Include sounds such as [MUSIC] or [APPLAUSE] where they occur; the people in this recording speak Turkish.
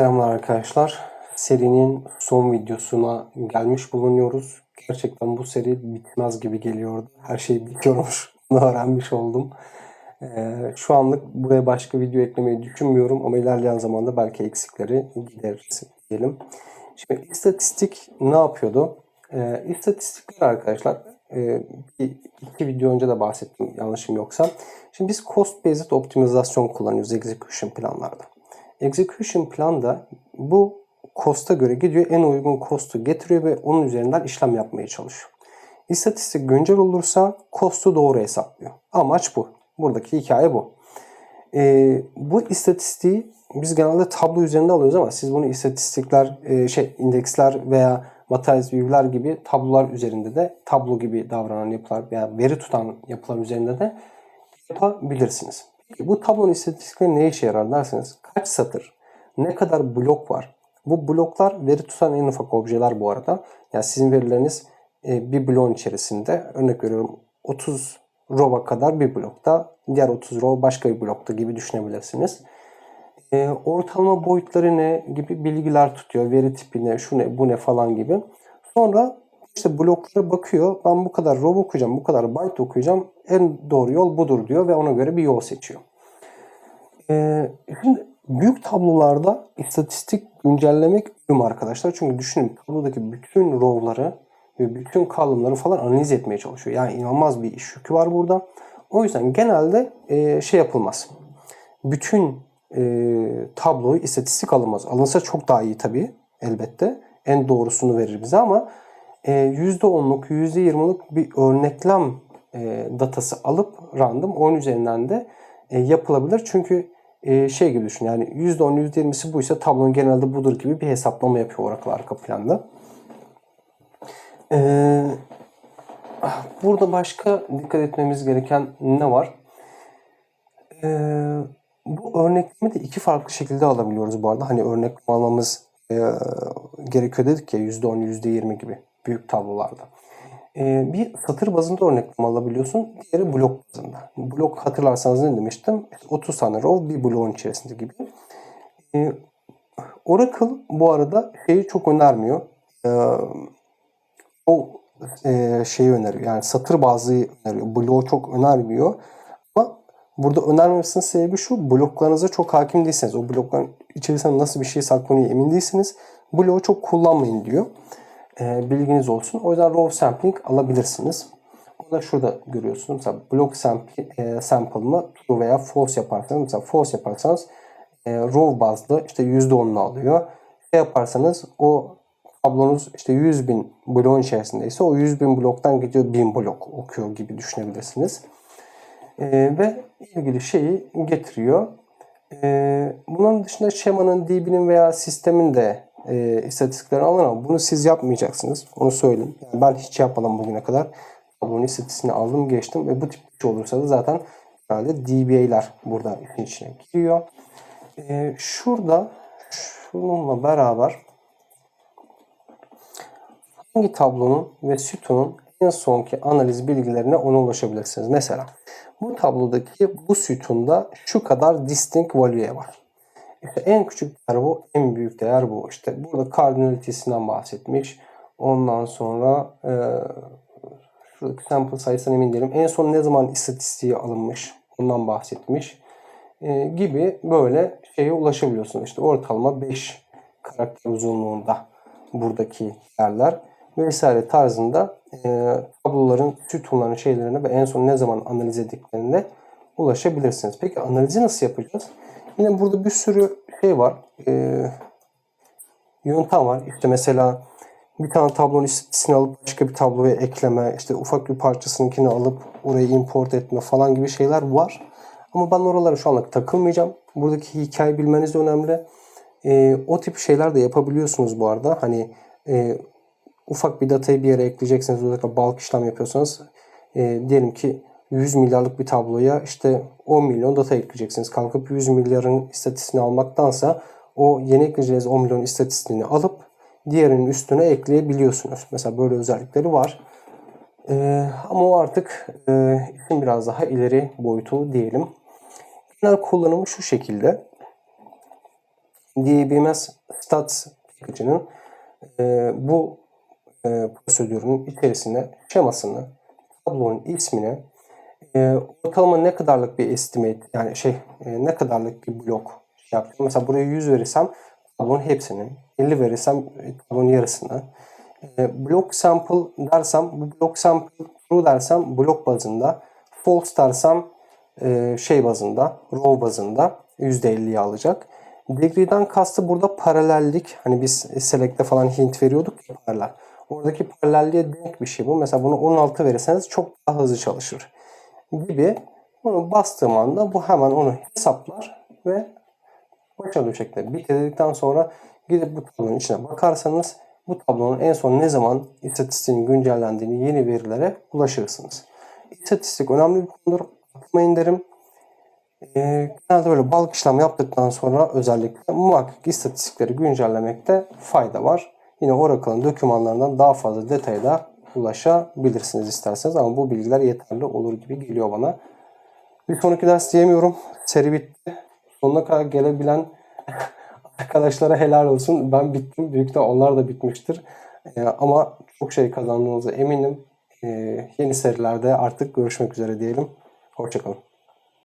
Selamlar arkadaşlar. Serinin son videosuna gelmiş bulunuyoruz. Gerçekten bu seri bitmez gibi geliyordu. Her şey bitiyormuş. Bunu öğrenmiş oldum. Ee, şu anlık buraya başka video eklemeyi düşünmüyorum ama ilerleyen zamanda belki eksikleri gideririz diyelim. Şimdi istatistik ne yapıyordu? Ee, istatistikler arkadaşlar e, iki video önce de bahsettim yanlışım yoksa. Şimdi biz cost based optimizasyon kullanıyoruz execution planlarda. Execution plan da bu cost'a göre gidiyor en uygun cost'u getiriyor ve onun üzerinden işlem yapmaya çalışıyor. İstatistik güncel olursa cost'u doğru hesaplıyor. Amaç bu. Buradaki hikaye bu. Ee, bu istatistiği biz genelde tablo üzerinde alıyoruz ama siz bunu istatistikler, e, şey indeksler veya materials view'ler gibi tablolar üzerinde de tablo gibi davranan yapılar veya veri tutan yapılar üzerinde de yapabilirsiniz. Peki bu tablonun istatistikleri ne işe yarar derseniz kaç satır, ne kadar blok var. Bu bloklar veri tutan en ufak objeler bu arada. Yani sizin verileriniz e, bir bloğun içerisinde örnek veriyorum 30 row'a kadar bir blokta, diğer 30 row başka bir blokta gibi düşünebilirsiniz. E, ortalama boyutları ne gibi bilgiler tutuyor. Veri tipi ne, şu ne, bu ne falan gibi. Sonra işte bloklara bakıyor. Ben bu kadar row okuyacağım, bu kadar byte okuyacağım. En doğru yol budur diyor ve ona göre bir yol seçiyor. Ee, şimdi büyük tablolarda istatistik güncellemek ölüm arkadaşlar. Çünkü düşünün tablodaki bütün row'ları ve bütün column'ları falan analiz etmeye çalışıyor. Yani inanılmaz bir iş yükü var burada. O yüzden genelde e, şey yapılmaz. Bütün e, tabloyu istatistik alınmaz. Alınsa çok daha iyi tabii elbette. En doğrusunu verir bize ama %10'luk, %20'lik bir örneklem e, datası alıp random onun üzerinden de e, yapılabilir. Çünkü e, şey gibi düşün yani %10, %20'si buysa tablonun genelde budur gibi bir hesaplama yapıyor Oracle arka planda. E, burada başka dikkat etmemiz gereken ne var? E, bu örneklemi de iki farklı şekilde alabiliyoruz bu arada. Hani örnek almamız gerekiyor dedik ya %10, %20 gibi büyük tablolarda. E, bir satır bazında örnekleme alabiliyorsun. Diğeri blok bazında. Blok hatırlarsanız ne demiştim? 30 tane row bir bloğun içerisinde gibi. E, Oracle bu arada şeyi çok önermiyor. E, o e, şeyi öneriyor. Yani satır bazlı öneriyor. Bloğu çok önermiyor. Ama burada önermemesinin sebebi şu. Bloklarınıza çok hakim değilseniz, o blokların içerisinde nasıl bir şey saklanıyor emin değilsiniz. Bloğu çok kullanmayın diyor. E, bilginiz olsun. O yüzden row sampling alabilirsiniz. Onu da şurada görüyorsunuz. Mesela block sample, e, sample'ını true veya false yaparsanız mesela false yaparsanız e, row bazlı işte %10'unu alıyor. Şey yaparsanız o tablonuz işte 100 bin bloğun içerisindeyse o 100 bin bloktan gidiyor 1000 blok okuyor gibi düşünebilirsiniz. E, ve ilgili şeyi getiriyor. E, bunun dışında şemanın, DB'nin veya sistemin de e, istatistiklerini alın ama bunu siz yapmayacaksınız. Onu söyleyeyim. Yani ben hiç yapmadım bugüne kadar. Tablonun istatistiğini aldım geçtim ve bu tip bir şey olursa da zaten herhalde DBA'ler burada işin içine giriyor. E, şurada şununla beraber hangi tablonun ve sütunun en sonki analiz bilgilerine ona ulaşabilirsiniz. Mesela bu tablodaki bu sütunda şu kadar distinct value var. İşte en küçük değer bu, en büyük değer bu. İşte burada cardinality'sinden bahsetmiş. Ondan sonra e, şuradaki sample sayısından emin değilim. En son ne zaman istatistiği alınmış ondan bahsetmiş. E, gibi böyle şeye ulaşabiliyorsunuz. İşte ortalama 5 karakter uzunluğunda buradaki yerler vesaire tarzında e, tabloların, sütunların şeylerine ve en son ne zaman analiz ettiklerine ulaşabilirsiniz. Peki analizi nasıl yapacağız? Yine burada bir sürü şey var. E, yöntem var. İşte mesela bir tane tablonun istatistiğini alıp başka bir tabloya ekleme, işte ufak bir parçasınkini alıp oraya import etme falan gibi şeyler var. Ama ben oralara şu anlık takılmayacağım. Buradaki hikaye bilmeniz de önemli. E, o tip şeyler de yapabiliyorsunuz bu arada. Hani e, ufak bir datayı bir yere ekleyeceksiniz. Özellikle bulk işlem yapıyorsanız e, diyelim ki 100 milyarlık bir tabloya işte 10 milyon data ekleyeceksiniz. Kalkıp 100 milyarın istatistiğini almaktansa o yeni ekleyeceğiniz 10 milyon istatistiğini alıp diğerinin üstüne ekleyebiliyorsunuz. Mesela böyle özellikleri var. Ee, ama o artık e, işin biraz daha ileri boyutu diyelim. Genel kullanımı şu şekilde. DBMS Stats package'inin e, bu e, prosedürün içerisine şemasını, tablonun ismini, e, ortalama ne kadarlık bir estimate yani şey e, ne kadarlık bir blok şey yapacağım. Mesela buraya 100 verirsem tablonun hepsini, 50 verirsem e, tablonun yarısını. E, block sample dersem bu block sample true dersem blok bazında, false dersem e, şey bazında, row bazında %50'yi alacak. Degree'den kastı burada paralellik. Hani biz select'te falan hint veriyorduk ya paralel. Oradaki paralelliğe denk bir şey bu. Mesela bunu 16 verirseniz çok daha hızlı çalışır. Gibi bunu bastığım anda bu hemen onu hesaplar ve başarılı bir şekilde bitirdikten sonra gidip bu tablonun içine bakarsanız bu tablonun en son ne zaman istatistiğin güncellendiğini yeni verilere ulaşırsınız. İstatistik önemli bir konudur. Atmayın derim. Ee, genelde böyle bulk işlem yaptıktan sonra özellikle muhakkak istatistikleri güncellemekte fayda var. Yine Oracle'ın dokümanlarından daha fazla detayda ulaşabilirsiniz isterseniz ama bu bilgiler yeterli olur gibi geliyor bana. Bir sonraki ders diyemiyorum. Seri bitti. Sonuna kadar gelebilen [LAUGHS] arkadaşlara helal olsun. Ben bittim. Büyük de onlar da bitmiştir. Ee, ama çok şey kazandığınızı eminim. Ee, yeni serilerde artık görüşmek üzere diyelim. Hoşçakalın.